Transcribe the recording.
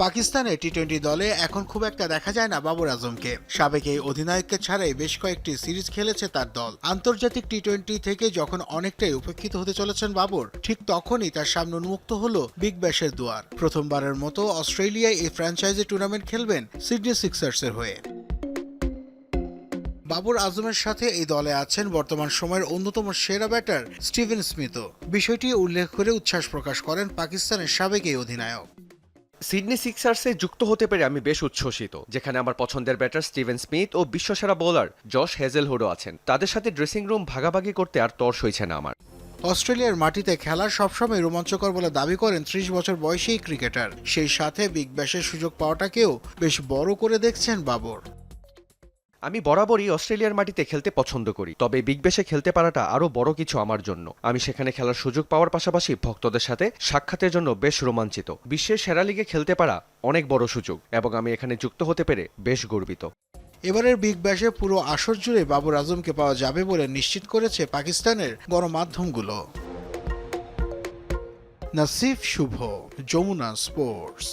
পাকিস্তানের T twenty দলে এখন খুব একটা দেখা যায় না বাবর আজমকে। সাবেক এই অধিনায়ককে ছাড়াই বেশ কয়েকটি সিরিজ খেলেছে তার দল। আন্তর্জাতিক টি টোয়েন্টি থেকে যখন অনেকটাই উপেক্ষিত হতে চলেছেন বাবর, ঠিক তখনই তার সামনে উন্মুক্ত হল বিগ ব্যাশের দুয়ার। প্রথমবারের মতো অস্ট্রেলিয়ায় এই ফ্র্যাঞ্চাইজি টুর্নামেন্ট খেলবেন সিডনি সিক্সার্সের হয়ে। বাবর আজমের সাথে এই দলে আছেন বর্তমান সময়ের অন্যতম সেরা ব্যাটার স্টিভেন স্মিথও। বিষয়টি উল্লেখ করে উচ্ছ্বাস প্রকাশ করেন পাকিস্তানের সাবেক এই অধিনায়ক। সিডনি সিক্সার্সে যুক্ত হতে পেরে আমি বেশ উচ্ছ্বসিত, যেখানে আমার পছন্দের ব্যাটার স্টিভেন স্মিথ ও বিশ্বসেরা বোলার জশ হেজেলহুডও আছেন। তাদের সাথে ড্রেসিং রুম ভাগাভাগি করতে আর তর হয়েছে না আমার। অস্ট্রেলিয়ার মাটিতে খেলার সবসময় রোমাঞ্চকর বলে দাবি করেন ত্রিশ বছর বয়সী ক্রিকেটার। সেই সাথে বিগ ব্যাশের সুযোগ পাওয়াটাকেও বেশ বড় করে দেখছেন বাবর। আমি বরাবরই অস্ট্রেলিয়ার মাটিতে খেলতে পছন্দ করি, তবে বিগ ব্যাশে খেলতে পারাটা আরও বড় কিছু আমার জন্য। আমি সেখানে খেলার সুযোগ পাওয়ার পাশাপাশি ভক্তদের সাথে সাক্ষাতের জন্য বেশ রোমাঞ্চিত। বিশ্বের সেরা লিগে খেলতে পারা অনেক বড় সুযোগ, এবং আমি এখানে যুক্ত হতে পেরে বেশ গর্বিত। এবারের বিগ ব্যাশে পুরো আসর জুড়ে বাবর আজমকে পাওয়া যাবে বলে নিশ্চিত করেছে পাকিস্তানের গণমাধ্যমগুলো। নাসিফ শুভ, যমুনা স্পোর্টস।